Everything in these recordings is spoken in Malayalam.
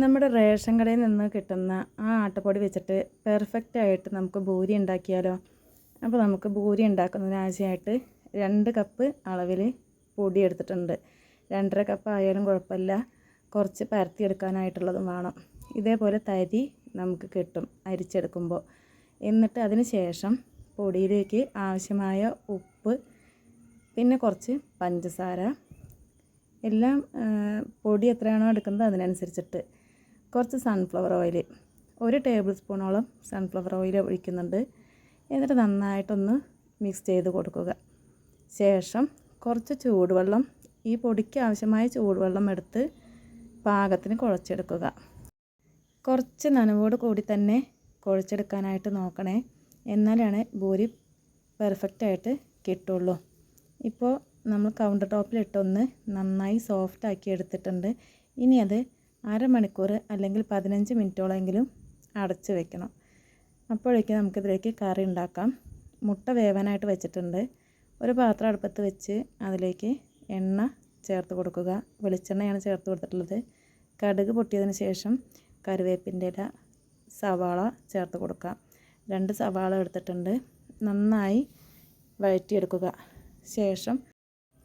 നമ്മുടെ റേഷൻ കടയിൽ നിന്ന് കിട്ടുന്ന ആ ആട്ടപ്പൊടി വെച്ചിട്ട് പെർഫെക്റ്റ് ആയിട്ട് നമുക്ക് ഭൂരി ഉണ്ടാക്കിയാലോ? അപ്പോൾ നമുക്ക് ഭൂരി ഉണ്ടാക്കുന്നതിനാവശ്യമായിട്ട് രണ്ട് കപ്പ് അളവിൽ പൊടി എടുത്തിട്ടുണ്ട്. രണ്ടര കപ്പ് ആയാലും കുഴപ്പമില്ല. കുറച്ച് പരത്തിയെടുക്കാനായിട്ടുള്ളതും വേണം. ഇതേപോലെ തരി നമുക്ക് കിട്ടും അരിച്ചെടുക്കുമ്പോൾ. എന്നിട്ട് അതിന് ശേഷം പൊടിയിലേക്ക് ആവശ്യമായ ഉപ്പ് പിന്നെ കുറച്ച് പഞ്ചസാര. എല്ലാം പൊടി എത്രയാണോ എടുക്കുന്നത് അതിനനുസരിച്ചിട്ട്. കുറച്ച് സൺഫ്ലവർ ഓയിൽ ഒരു ടേബിൾ സ്പൂണോളം സൺഫ്ലവർ ഓയിൽ ഒഴിക്കുന്നുണ്ട്. എന്നിട്ട് നന്നായിട്ടൊന്ന് മിക്സ് ചെയ്ത് കൊടുക്കുക. ശേഷം കുറച്ച് ചൂടുവെള്ളം ഈ പൊടിക്ക് ആവശ്യമായ ചൂടുവെള്ളം എടുത്ത് പാകത്തിന് കുഴച്ചെടുക്കുക. കുറച്ച് നനവോട് കൂടി തന്നെ കുഴച്ചെടുക്കാനായിട്ട് നോക്കണേ. എന്നാലാണ് ഭൂരി പെർഫെക്റ്റായിട്ട് കിട്ടുള്ളൂ. ഇപ്പോൾ നമ്മൾ കൗണ്ടർ ടോപ്പിലിട്ടൊന്ന് നന്നായി സോഫ്റ്റ് ആക്കി എടുത്തിട്ടുണ്ട്. ഇനി അത് അരമണിക്കൂർ അല്ലെങ്കിൽ പതിനഞ്ച് മിനിറ്റോളെങ്കിലും അടച്ച് വെക്കണം. അപ്പോഴേക്കും നമുക്കിതിലേക്ക് കറി ഉണ്ടാക്കാം. മുട്ട വേവാനായിട്ട് വെച്ചിട്ടുണ്ട്. ഒരു പാത്രം അടുപ്പത്ത് വെച്ച് അതിലേക്ക് എണ്ണ ചേർത്ത് കൊടുക്കുക. വെളിച്ചെണ്ണയാണ് ചേർത്ത് കൊടുത്തിട്ടുള്ളത്. കടുക് പൊട്ടിയതിന് ശേഷം കറിവേപ്പിന്റെ ഇല സവാള ചേർത്ത് കൊടുക്കുക. രണ്ട് സവാള എടുത്തിട്ടുണ്ട്. നന്നായി വഴറ്റിയെടുക്കുക. ശേഷം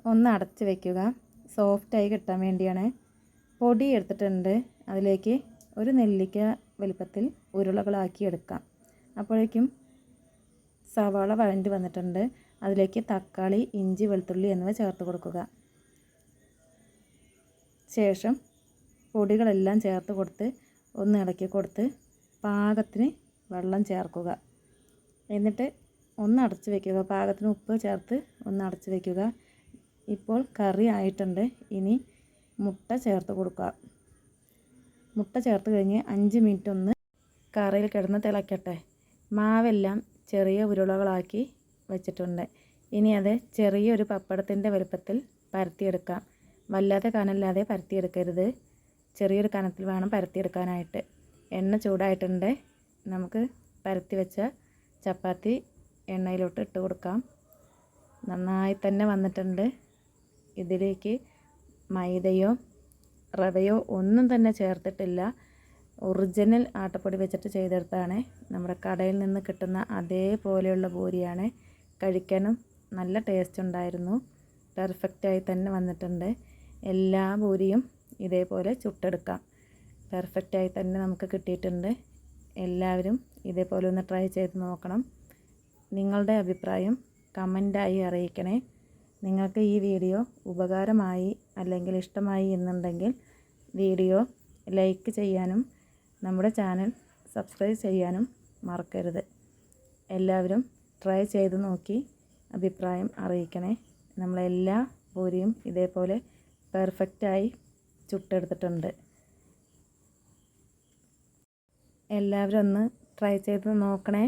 ഒന്ന് അടച്ച് വയ്ക്കുക സോഫ്റ്റായി കിട്ടാൻ വേണ്ടിയാണ് പൊടി എടുത്തിട്ടുണ്ട്. അതിലേക്ക് ഒരു നെല്ലിക്ക വലുപ്പത്തിൽ ഉരുളകളാക്കി എടുക്കാം. അപ്പോഴേക്കും സവാള വഴണ്ടി വന്നിട്ടുണ്ട്. അതിലേക്ക് തക്കാളി ഇഞ്ചി വെളുത്തുള്ളി എന്നിവ ചേർത്ത് കൊടുക്കുക. ശേഷം പൊടികളെല്ലാം ചേർത്ത് കൊടുത്ത് ഒന്ന് ഇളക്കി കൊടുത്ത് പാകത്തിന് വെള്ളം ചേർക്കുക. എന്നിട്ട് ഒന്ന് അടച്ച് വയ്ക്കുക പാകത്തിന് ഉപ്പ് ചേർത്ത് ഒന്ന് അടച്ച് വയ്ക്കുക ഇപ്പോൾ കറി ആയിട്ടുണ്ട്. ഇനി മുട്ട ചേർത്ത് കൊടുക്കുക. മുട്ട ചേർത്ത് കഴിഞ്ഞ് അഞ്ച് മിനിറ്റ് ഒന്ന് കറിയിൽ കിടന്ന് തിളയ്ക്കട്ടെ മാവെല്ലാം ചെറിയ ഉരുളകളാക്കി വെച്ചിട്ടുണ്ട്. ഇനി അത് ചെറിയൊരു പപ്പടത്തിന്റെ വലുപ്പത്തിൽ പരത്തിയെടുക്കാം. വല്ലാതെ കനല്ലാതെ പരത്തിയെടുക്കരുത്. ചെറിയൊരു കനത്തിൽ വേണം പരത്തിയെടുക്കാനായിട്ട്. എണ്ണ ചൂടായിട്ടുണ്ട്. നമുക്ക് പരത്തി വെച്ച ചപ്പാത്തി എണ്ണയിലോട്ട് ഇട്ട് കൊടുക്കാം. നന്നായി തന്നെ വന്നിട്ടുണ്ട്. ഇതിലേക്ക് മൈദയോ റവയോ ഒന്നും തന്നെ ചേർത്തിട്ടില്ല. ഒറിജിനൽ ആട്ടപ്പൊടി വെച്ചിട്ട് ചെയ്തെടുത്താണ് നമ്മുടെ കടയിൽ നിന്ന് കിട്ടുന്ന അതേപോലെയുള്ള പൂരിയാണ് കഴിക്കാനും നല്ല ടേസ്റ്റ് ഉണ്ടായിരുന്നു. പെർഫെക്റ്റായി തന്നെ വന്നിട്ടുണ്ട്. എല്ലാ പൂരിയും ഇതേപോലെ ചുട്ടെടുക്കാം. പെർഫെക്റ്റായി തന്നെ നമുക്ക് കിട്ടിയിട്ടുണ്ട്. എല്ലാവരും ഇതേപോലെ ഒന്ന് ട്രൈ ചെയ്ത് നോക്കണം. നിങ്ങളുടെ അഭിപ്രായം കമന്റായി അറിയിക്കണേ. നിങ്ങൾക്ക് ഈ വീഡിയോ ഉപകാരമായി അല്ലെങ്കിൽ ഇഷ്ടമായി എന്നുണ്ടെങ്കിൽ വീഡിയോ ലൈക്ക് ചെയ്യാനും നമ്മുടെ ചാനൽ സബ്സ്ക്രൈബ് ചെയ്യാനും മറക്കരുത്. എല്ലാവരും ട്രൈ ചെയ്ത് നോക്കി അഭിപ്രായം അറിയിക്കണേ. നമ്മളെല്ലാ പൂരിയും ഇതേപോലെ പെർഫെക്റ്റായി ചുട്ടെടുത്തിട്ടുണ്ട്. എല്ലാവരും ഒന്ന് ട്രൈ ചെയ്ത് നോക്കണേ.